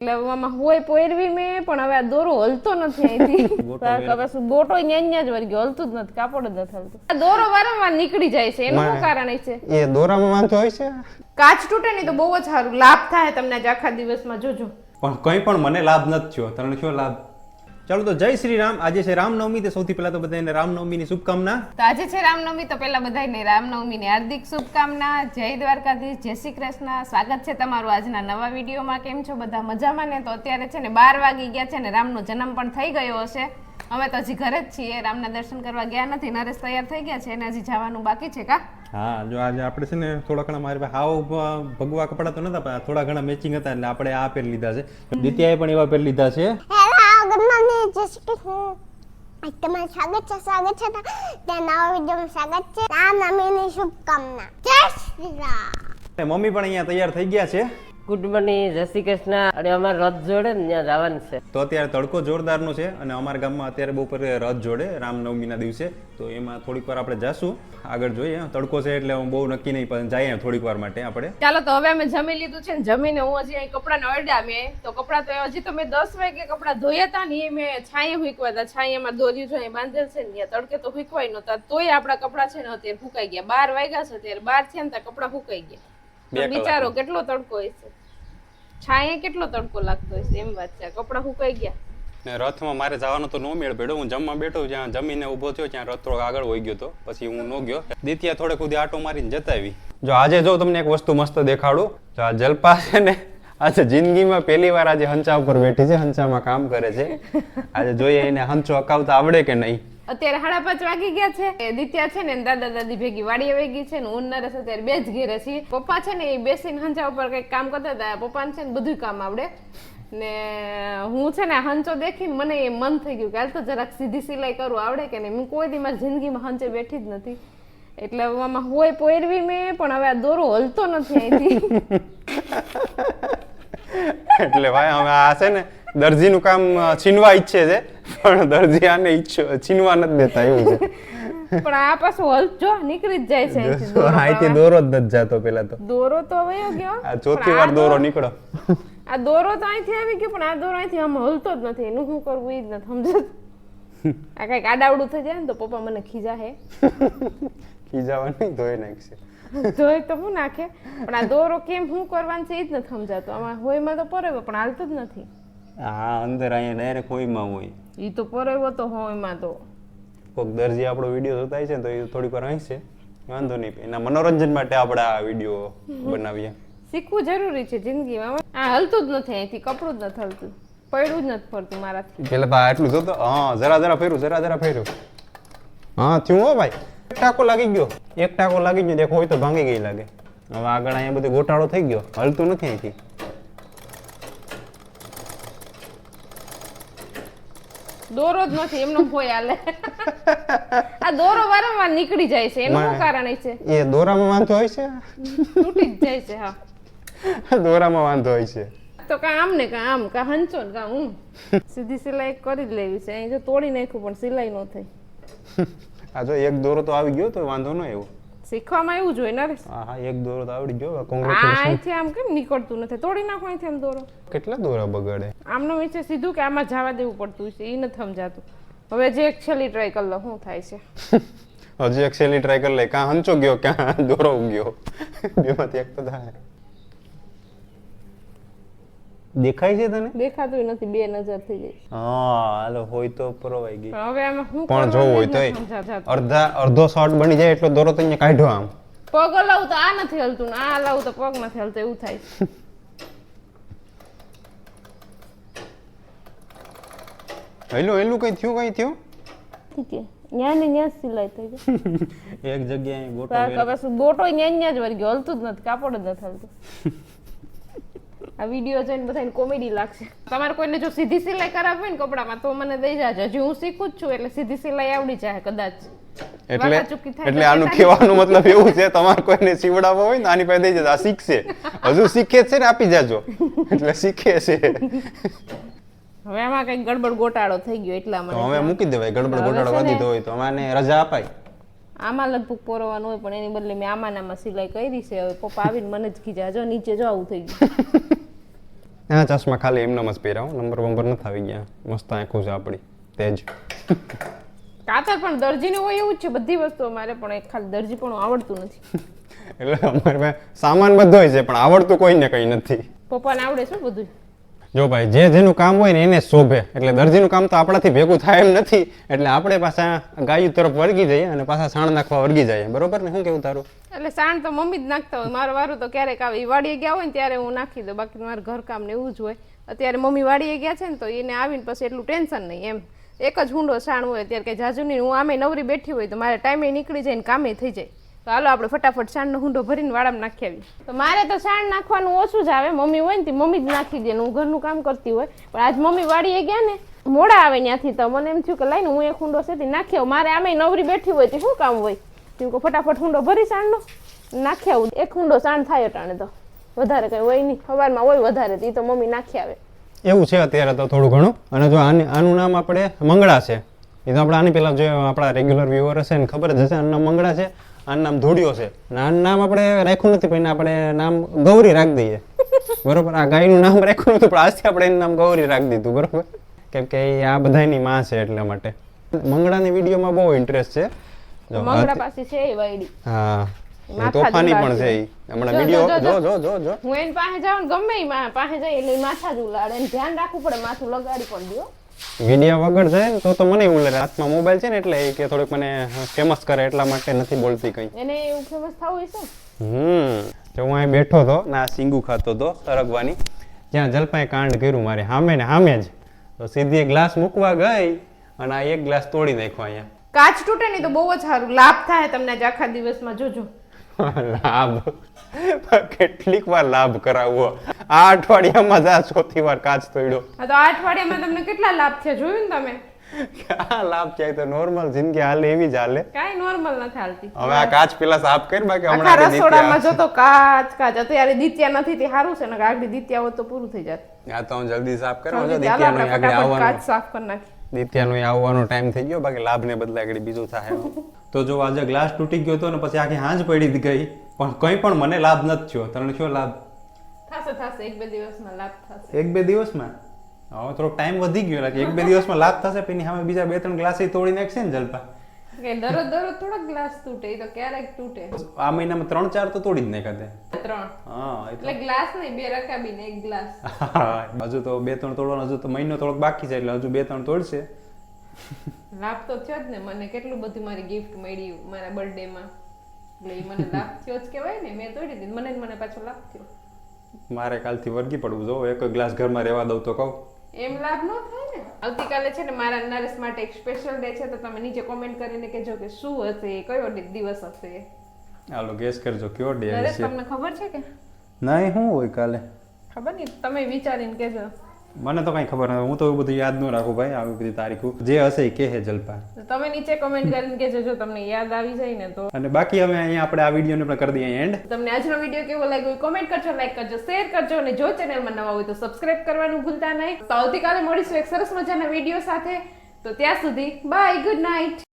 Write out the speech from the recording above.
એટલે આમાં હોય પહેરવી મેં પણ હવે આ દોરો હલતો નથી અહીંથી. હવે શું ગોટો ન્યા ન્યા જ વળી ગયો હલતું જ નથી કાપડ જ નથી હલતું. આ દોરો વારંવાર નીકળી જાય છે એનું શું કારણ છે? એ દોરામાં વાંધો હોય છે? કાચ તૂટે નહીં તો બહુ જ સારું. લાભ થાય તમને આજ આખા દિવસમાં જોજો. પણ કંઈ પણ મને લાભ નથી થયો. તને શું લાભ? ચાલો તો જય શ્રી રામ. આજે છે રામનવમી તો સૌથી પહેલા તો બધાને રામનવમીની શુભકામના. તો આજે છે રામનવમી તો પહેલા બધાને રામનવમીની હાર્દિક શુભકામના. જય દ્વારકાધીશ જય શ્રી કૃષ્ણ. સ્વાગત છે તમારું આજના નવા વિડીયોમાં. કેમ છો બધા? મજામાં ને? તો અત્યારે છે ને બાર વાગી ગયા છે ને રામનો જન્મ પણ થઈ ગયો હશે. અમે તો હજી ઘરે જ છીએ. રામના દર્શન કરવા ગયા નથી. નરેશ તૈયાર થઈ ગયા છે અને હજી જવાનું બાકી છે કા? હા જો આજે આપણે છે ને થોડા ઘણા મારી પાસે હાવ ભગવા કપડાં તો નતા પણ થોડા ઘણા મેચિંગ હતા એટલે આપણે આ પહેરી લીધા છે. દિત્યાએ પણ એવા પહેરી લીધા છે. ગુડ મોર્નિંગ જય શ્રી કૃષ્ણ. તમારું સ્વાગત છે સ્વાગત છે ત્યાં નવા વિડીયોમાં સ્વાગત છે. રામનવમીની શુભકામના. જય શ્રી રામ. મમ્મી પણ અહીંયા તૈયાર થઈ ગયા છે. ગુડ મોર્નિંગ જય શ્રી કૃષ્ણ. અને અમારે રથ જોડે ને ત્યાં જવાનું છે. તો અત્યારે તડકો જોરદારનો છે અને અમારા ગામમાં અત્યારે બપોરે રથ જોડે રામનવમીના દિવસે. તો એમાં થોડીક વાર આપણે જાશું. આગળ જોઈએ તડકો છે એટલે હું બહુ નક્કી નહીં પણ જઈએ થોડીક વાર માટે આપણે. ચાલો તો હવે અમે જમી લીધું છે ને જમીને હું હજી અહીં કપડાં અડ્યા મેં. તો કપડાં તો હજી તો મેં દસ વાગે કપડાં ધોયા હતા ને એ મેં છાંયે હુકવા હતા. છાંયામાં દોરી જો અહીં બાંધેલ છે ને ત્યાં તડકે તો હુકવાય નહોતા. તોય આપણા કપડાં છે ને અત્યારે ફૂંકાઈ ગયા. બાર વાગ્યા છે અત્યારે બાર થયા ને ત્યાં કપડાં ફૂંકાઈ ગયા. બિચારો કેટલો તડકો હશે છાંયે કેટલો તડકો લાગતો હશે એમ વાત છે. કપડાં સુકાઈ ગયા. ને રથમાં મારે જવાનો તો નો મેળ પડ્યો. હું જમવા બેઠો જ્યાં જમીને ઊભો થયો ત્યાં રથ થોડો આગળ વહી ગયો તો. પછી હું નો ગયો. દિત્યા થોડે કુદી આટો મારીને જતા આવી જો આજે જો તમને એક વસ્તુ મસ્ત દેખાડું તો આ જલપા છે ને આજે જિંદગીમાં પહેલી વાર આજે હંચા ઉપર બેઠી છે હંચામાં કામ કરે છે. આજે જોઈએ એને હંચો અકાવતા આવડે કે નહીં? અત્યારે સાડા પાંચ વાગી ગયા છે. દિત્યા છે ને, દાદા દાદી ભેગી વાડીએ વહી ગઈ છે ને, હું નરેશ અત્યારે બે જ ઘેરે છીએ. પપ્પા છે ને, એ બેસીને હંચા ઉપર કંઈક કામ કરતા હતા. પપ્પાને છે ને બધું કામ આવડે. ને હું છે ને હંચો દેખીને મને એ મન થઈ ગયું કે હાલ તો જરાક સીધી સિલાઈ કરું, આવડે કે નહીં? હું કોઈ દી મારી જિંદગીમાં હંચે બેઠી જ નથી. એટલે આમાં હોય પોરવી મેં, પણ હવે આ દોરો હલતો નથી અહીંથી. એટલે ભાઈ હવે આ છે ને, દરજીનું કામ છીનવા ઈચ્છે છે પણ દરજી આને ઈચ્છો છીનવા નથી દેતા એવું છે. પણ આ પાછું હલચો નીકળી જ જાય છે અહીંથી દોરો જ નથી જાતો પેલા તો. દોરો તો વયો ગયો. આ ચોથી વાર દોરો નીકળો. આ દોરો તો અહીંથી આવી ગયો પણ આ દોરો અહીંથી આમ હલતો જ નથી. એનું શું કરવું એ જ નથી સમજતું આ કંઈક આડાવડું થઈ જાય ને તો પપ્પા મને ખીજા હે. ખીજાવા નહીં ધોઈ નાખશે. ધોઈ તો હું નાખે. પણ આ દોરો કેમ શું કરવાનું છે એ જ નથી સમજાતું. આમાં હોયમાં તો પરે પણ હાલતું જ નથી. હા અંદર અહીંયા ડાયરેક્ટ હોઈમાં હોય. એ તો પરેવો તો હોયમાં તો. કોઈક દરજી આપણો વીડિયો જોતા છે તો એ થોડીક વાર અહીં છે. વાંધો નહીં એના મનોરંજન માટે આપણે આ વીડિયો બનાવીએ. શીખવું જરૂરી છે જિંદગીમાં. આ હલતું જ નથી અહીંથી કપડું જ નથી હલતું. પડ્યું જ નથી ફરતું મારાથી. પેલા તો આટલું જોતો હા જરા જરા ફેર્યું જરા જરા ફેર્યું. હા થયું હો ભાઈ. એક ટાકો લાગી ગયો. એક ટાકો લાગી ગયો દેખો હોય તો ભાંગી ગઈ લાગે. હવે આગળ અહીંયા બધો ગોટાળો થઈ ગયો હલતું નથી અહીંથી. દોરો જ નથી એમનો ભોય આલે આ દોરો વારંવાર નીકળી જાય છે એનું શું કારણ છે? એ દોરામાં વાંધો હોય છે? તૂટી જ જાય છે હા. દોરામાં વાંધો હોય છે. તો કા આમ ને કા આમ કા હંચો ને કા હું? સીધી સિલાઈ કરી જ લેવી છે અહીં જો તોડી નાખ્યું પણ સિલાઈ ન થઈ. આ જો એક દોરો તો આવી ગયો તો વાંધો ન એવું શીખવામાં એવું જોઈએ નરેશ. હા હા એક દોરો તો આવડી ગયો કોંગ્રેચ્યુલેશન અહીંથી આમ કેમ નીકળતું નથી? તોડી નાખો અહીંથી આમ દોરો. કેટલા દોરા બગાડે? આમનો વિશે સીધું કે આમાં જવા દેવું પડતું છે એ નથી સમજાતું. હવે જે એક છેલ્લી ટ્રાય કરી લો શું થાય છે? હજી એક છેલી ટ્રાય કરી લે કાં હંચો ગયો ક્યાં દોરો ગયો બેમાંથી એક તો થાય. દેખાય છે તને? દેખાતું નથી બે નજર થઈ જાય હા હાલો હોય તો પરોવાઈ ગઈ. હવે આમાં હું પણ જો હોય સમજાતું. અડધા અડધો શોર્ટ બની જાય એટલો દોરો તો અહીંયા કાઢ્યો આમ. પગ લાવ તો આ નથી હલતું ને આ લાવ તો પગ નથી હલતો એવું થાય હેલું હેલું કઈ થયું કઈ થયું? ઠીક છે. ન્યાને ન્યા સિલાઈ થઈ જાય એક જગ્યાએ ગોટો તો ગોટો ન્યા ન્યા જ વળી ગયો હલતું જ નથી કાપડ જ નથી હલતું. આ વીડિયો જોઈને બધાને કોમેડી લાગશે. તમારે કોઈને જો સીધી સિલાઈ કરાવવી હોય ને કપડામાં તો મને દઈ જાજો. હજી હું શીખું જ છું એટલે સીધી સિલાઈ આવડી જાય કદાચ. એટલે એટલે આનું કહેવાનું મતલબ એવું છે તમારે કોઈને સીવડાવવા હોય ને આની પાસે દઈ જજો. આ શીખશે. હજુ શીખે છે ને આપી જાજો. એટલે શીખે છે. હવે આમાં કઈ ગડબડ ગોટાળો થઈ ગયો એટલા માટે. હવે મૂકી દેવાય ગડબડ ગોટાળો છે ને- હોય તો અમાને રજા અપાય. આમાં લગભગ પોરવાનું હોય પણ એની બદલે મેં આમાં આમાં સિલાઈ કરી છે. હવે પપ્પા આવીને મને જ કીધા જો નીચે જો આવું થઈ ગયું. આ ચશ્મા ખાલી એમનામ જ પહેરાવો નંબર બંબર નથી આવી ગયા. મસ્ત આંખો છે આપણી. તેજ. કાતર પણ દરજીનું હોય એવું જ છે. બધી વસ્તુ અમારે પણ એક ખાલી દરજી પણ આવડતું નથી. એટલે અમારે સામાન બધો છે પણ આવડતું કોઈને કંઈ નથી. પપ્પાને આવડે છે બધું જો ભાઈ, જે જેનું કામ હોય ને એને શોભે. એટલે દરજીનું કામ તો આપણાથી ભેગું થાય એમ નથી. એટલે આપણે પાછા ગાયું તરફ વળગી જઈએ અને પાછા સાણ નાખવા વળગી જઈએ. બરોબર ને? શું કેવું તારું? એટલે સાણ તો મમ્મી જ નાખતા હોય. મારું વારું તો ક્યારેક આવે. વાડીએ ગયા હોય ને ત્યારે હું નાખી દઉં. બાકી મારું ઘરકામ ને એવું જ હોય. અત્યારે મમ્મી વાડીએ ગયા છે ને તો એને આવીને પછી એટલું ટેન્શન નહીં એમ. એક જ હુંડો સાણ હોય. ત્યારે કે જાજુની હું આમે નવરી બેઠી હોય તો મારે ટાઈમે નીકળી જાય ને કામે થઈ જાય. તો હાલો, આપણે ફટાફટ સાણનો હુંડો ભરીને વાડામાં નાખી આવી તો મારે તો સાણ નાખવાનું ઓછું જ આવે. મમ્મી હોય ને તે મમ્મી જ નાખી દે હું ઘરનું કામ કરતી હોય. પણ આજ મમ્મી વાડીએ ગયા ને, મોડા આવે ત્યાંથી તો મને એમ થયું કે લાઈને હું એક હુંડો સેથી નાખ્યો મારે આમે નવરી બેઠી હોય તે, શું કામ હોય? તું કહું, ફટાફટ હુંડો ભરી સાણનો નાખી આવું. એક હુંડો સાણ થાય અટાણે તો. વધારે કંઈ હોય નહીં. સવારમાં હોય વધારે તો તો મમ્મી નાખી આવે. એવું છે અત્યારે તો થોડું ઘણું. અને જો આને, આનું નામ આપણે મંગળા છે. એ તો આપણે આની પહેલાં જે આપણા રેગ્યુલર વ્યુઅર હશે ને, ખબર જ હશે આનું મંગળા છે. આનું નામ ધૂળિયો છે. આનું નામ આપણે રાખ્યું નથી પણ આપણે નામ ગૌરી રાખી દઈએ. બરોબર? આ ગાયનું નામ રાખ્યું નતું પણ આજથી આપણે એનું નામ ગૌરી રાખી દીધું બરોબર? કેમ કે આ બધાની માં છે એટલા માટે. મંગળાની વિડીયોમાં બહુ ઇન્ટરેસ્ટ છે. મંગળા પાસે છે એ વાયડી. હા. તોફાની પણ છે ઉલાળશે. હમણાં વીડિયો જો, જો. જો. જો હું એની પાસે જાઉં ગમે એ પાસે જાય એટલે માથા જ ઉલાડે ધ્યાન રાખવું પડે માથું લગાડી પણ દો વીડિયો વગર જાય ને તો તો મને એવું લાગે હાથમાં મોબાઈલ છે ને એટલે એ કે થોડુંક મને ફેમસ કરે એટલા માટે નથી બોલતી કંઈ. એને એવું ફેમસ થવું છે હમ જો હું અહીં બેઠો હતો ને આ સિંગુ ખાતો હતો સરગવાની જ્યાં જલપાએ કાંડ કર્યું મારે સામે ને સામે જ. તો સીધી એક ગ્લાસ મૂકવા ગઈ અને આ એક ગ્લાસ તોડી નાખ્યો અહીંયા. કાચ તૂટે નહીં તો બહુ જ સારું. લાભ થાય તમને આજ આખા દિવસમાં જોજો. લાભ? કેટલીક વાર લાભ કરાવવો. આ અઠવાડિયામાં જ આ ચોથી વાર કાચ તોડ્યો. તો આ અઠવાડિયામાં તમને કેટલા લાભ છે? જોયું ને તમે? આ લાભ છે તો નોર્મલ જિંદગી હાલે એવી જ હાલે. કાંઈ નોર્મલ નથી હાલતી. હવે આ કાચ પેલા સાફ કરી બાકી હમણાં રસોડામાં જો તો કાચ કાચ. અત્યારે દિત્યા નથી તે સારું છે ને આગળ દિત્યા હોત તો પૂરું થઈ જાત. આ તો હું જલ્દી સાફ કરવા જો દિત્યા દીત્યાનો આગળ આવવાનું આવવાનો. કાચ સાફ કરી નાખી દિત્યાનો આવવાનો ટાઈમ થઈ ગયો બાકી લાભને બદલે આગળ બીજું થાય. તો જો આજે ગ્લાસ તૂટી ગયો હતો ને પછી આખી હાંજ પડી ગઈ પણ કંઈ પણ મને લાભ નથી થયો. તને શું લાભ? થશે થશે. એક બે દિવસમાં લાભ થશે. એક બે દિવસમાં? હવે થોડોક ટાઈમ વધી ગયો લાગે એક બે દિવસમાં લાભ થશે પછી સામે બીજા બે ત્રણ ગ્લાસ તોડી નાખશે ને જલપા. કે દરરોજ દરરોજ થોડાક ગ્લાસ તૂટે એ તો ક્યારેક તૂટે. આ મહિનામાં ત્રણ ચાર તો તોડી જ નાખ્યા તે. ત્રણ. હા એટલે ગ્લાસ નહીં બે રકાબીને એક ગ્લાસ. હા, હજુ તો બે ત્રણ તોડવાનો હજુ તો મહિનો થોડોક બાકી છે એટલે હજુ બે ત્રણ તોડશે. લાભ તો થયો જ ને મને કેટલું બધું મારી ગિફ્ટ મળી મારા બર્થડે માં. એટલે મને લાભ થયો જ કહેવાય ને મેં તોડી દીધી મને મને પાછો લાભ થયો. મારે કાલથી વર્ગી પડવું જો એક ગ્લાસ ઘરમાં રહેવા દઉં તો કહું. એમ લાભ ન થાય ને? આવતીકાલે છે ને મારા નરેશ માટે એક સ્પેશિયલ ડે છે તો તમે નીચે કોમેન્ટ કરીને કહેજો કે શું હશે કયો દિવસ હશે? હાલો ગેસ કરજો કયો ડે હશે? તમને ખબર છે કે? નહીં હું હોય કાલે. ખબર નહીં તમે વિચારીને કહેજો. મને તો કઈ ખબર નથી. હું તો એવું બધું યાદ ન રાખું ભાઈ આવી બધી તારીખો. જે હશે એ કહે જલપા. તમે નીચે કમેન્ટ કરીને કહેજો જો તમને યાદ આવી જાય ને તો. અને બાકી હવે અહીંયા આપણે આ વિડીયોને પણ કરી દઈએ એન્ડ તમને આજનો વીડિયો કેવો લાગ્યો કમેન્ટ કરજો લાઈક કરજો શેર કરજો અને જો ચેનલમાં નવા હોય તો સબસ્ક્રાઇબ કરવાનું ભૂલતા નહીં. તો આવતીકાલે મળીશું એક સરસ મજાના વીડિયો સાથે. તો ત્યાં સુધી બાય ગુડ નાઇટ